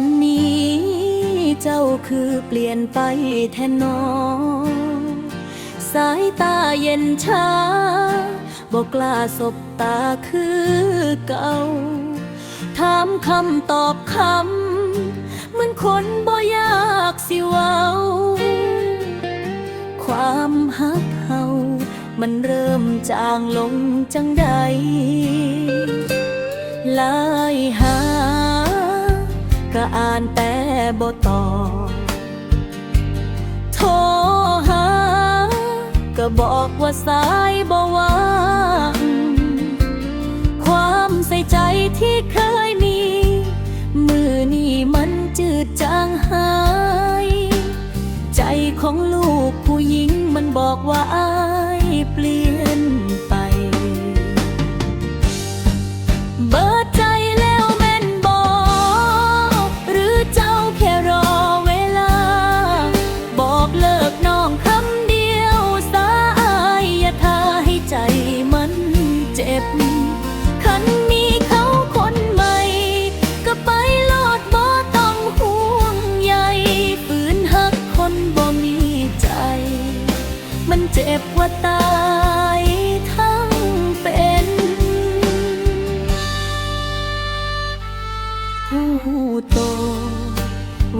อนนี้ เจ้าคือเปลี่ยนไปแทนน้องสายตาเย็นชาบอกกล้าสบตาคือเก่า ถามคำตอบคำเหมือนคนบ่ยากสิเว้า ความฮักเฮามันเริ่มจางลงจังใดลายหา ก็อ่านแต่บ่ตอบโทรหา ก็บอกว่าสายบ่ว่างความใส่ใจที่เคยมี มือนี่มันจืดจางหาย ใจของลูกผู้หญิงมันบอกว่าอายเปลี่ยน จ็บกว่าตายทั้งเป็นหูโต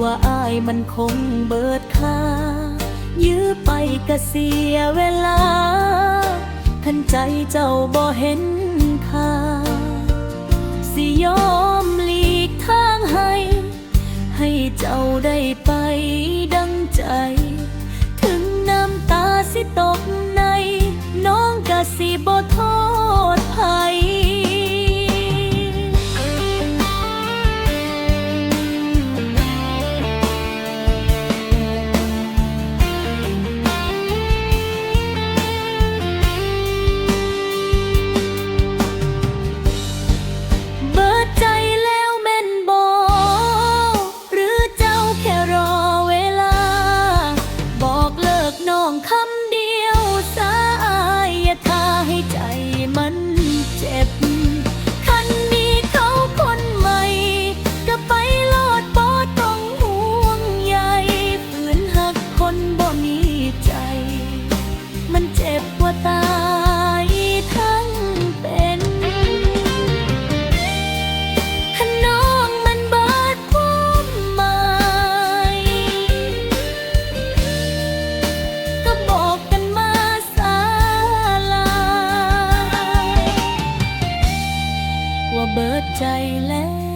ว่าอายมันคงเบิดค่า ยื้อไปก็เสียเวลาทันใจเจ้าบ่เห็นค่า สิยอ สิตกใน น้องกะสิบ่ มันเจ็บกว่าตายทั้งเป็นขน้องมันเบิดความหมายก็บอกกันมาสาลาว่าเบิดใจแล้ว